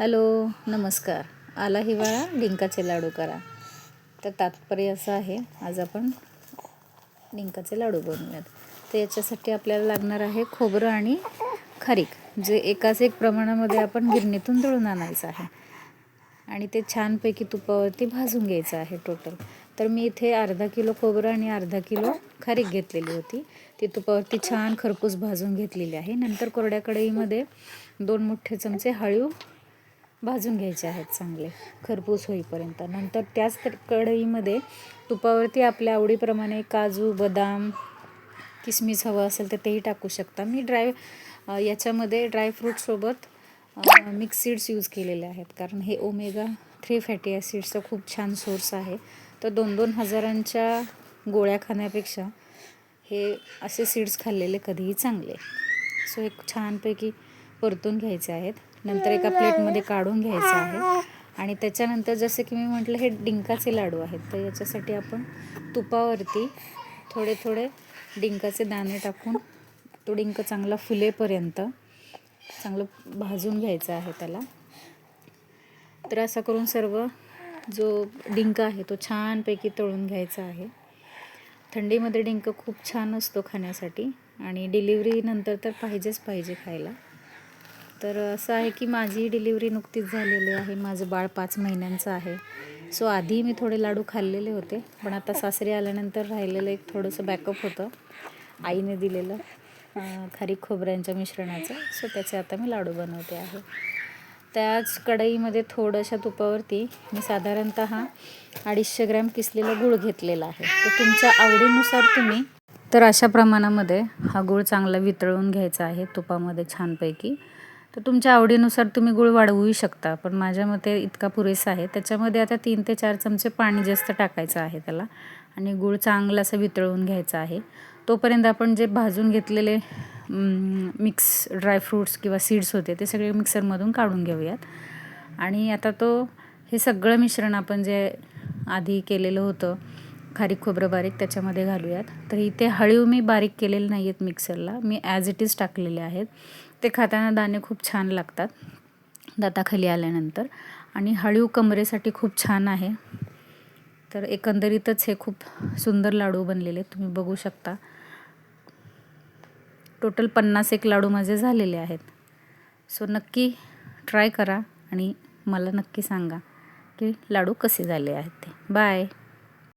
Hello नमस्कार. आला हिवाळा डिंकाचे लाडू करा. तर तात्पर्य असं आहे आज आपण डिंकाचे लाडू बनवूयात. तर याच्यासाठी आपल्याला लागणार आहे खोबरं आणि खारीक जे एकाच एक प्रमाणामध्ये आपण गिरणीतून दळून आणायचं आहे. आणि ते छानपैकी तुपावरती भाजून घ्यायचं आहे टोटल तर मी इथे अर्धा किलो खोबरं आणि अर्धा किलो खारीक घेतलेली होती. ती तुपावरती छान खरपूस भाजून घेतलेली आहे. नंतर कोरड्या कढईमध्ये दोन मोठे चमचे हळीव भाजून घ्यायचे आहेत चांगले. खरपूस होईपर्यंत. नंतर त्याच कढईमध्ये तुपावरती आपल्या आवडीप्रमाणे काजू बदाम किसमिस हवं असेल तर तेही टाकू शकता. मी ड्राय याच्यामध्ये ड्रायफ्रूटसोबत मिक्स सीड्स यूज केलेले आहेत. कारण हे ओमेगा थ्री फॅटी ॲसिड्सचा खूप छान सोर्स आहे. तर दोन दोन हजारांच्या गोळ्या खाण्यापेक्षा हे असे सीड्स खाल्लेले कधीही चांगले. सो एक छानपैकी परतून घ्यायचे आहेत. नंतर एका प्लेटमध्ये काढून घ्यायचं आहे. आणि त्याच्यानंतर जसं की मी म्हटलं हे डिंकाचे लाडू आहेत. तर याच्यासाठी आपण तुपावरती थोडे थोडे डिंकाचे दाणे टाकून तो डिंक चांगला फुलेपर्यंत चांगलं भाजून घ्यायचं आहे त्याला. तर असं करून सर्व जो डिंक आहे तो छानपैकी तळून घ्यायचा आहे. थंडीमध्ये डिंक खूप छान असतो खाण्यासाठी आणि डिलिव्हरीनंतर तर पाहिजेच पाहिजे खायला. तर असं आहे की माझी डिलिव्हरी नुकतीच झालेली आहे. माझं बाळ पाच महिन्यांचं आहे. सो आधी मी थोडे लाडू खाल्लेले होते पण आता सासरी आल्यानंतर राहिलेलं एक थोडंसं बॅकअप होतं आईने दिलेलं खारीक खोबऱ्यांच्या मिश्रणाचं. सो त्याचे आता मी लाडू बनवते आहे. त्याच कढईमध्ये थोड्याशा तुपावरती मी साधारणत अडीचशे ग्रॅम किसलेला गूळ घेतलेला आहे. तर तुमच्या आवडीनुसार तुम्ही तर अशा प्रमाणामध्ये हा गूळ चांगला वितळून घ्यायचा आहे तुपामध्ये छानपैकी. तर तुमच्या आवडीनुसार तुम्ही गूळ वाढवूही शकता पण माझ्या मते इतका पुरेसा आहे. त्याच्यामध्ये आता तीन ते चार चमचे पाणी जास्त टाकायचं आहे त्याला आणि गूळ चांगला असं वितळवून घ्यायचा आहे. तोपर्यंत आपण जे भाजून घेतलेले मिक्स ड्रायफ्रूट्स किंवा सीड्स होते ते सगळे मिक्सरमधून काढून घेऊयात. आणि आता तो हे सगळं मिश्रण आपण जे आधी केलेलं होतं खारीक खोबरं बारीक त्याच्यामध्ये घालूयात. तर इथे हळीव मी बारीक केलेले नाही आहेत मिक्सरला. मी ॲज इट इज टाकलेले आहेत. ते खाताना दाणे खूप छान लागतात. दाताखाली आल्यानंतर. आणि हळीव कमरेसाठी खूप छान आहे. तर एकंदरीतच हे खूप सुंदर लाडू बनलेले. तुम्ही बघू शकता. टोटल पन्नास एक लाडू माझे झालेले आहेत. सो नक्की ट्राय करा आणि मला नक्की सांगा की लाडू कसे झाले आहेत ते. बाय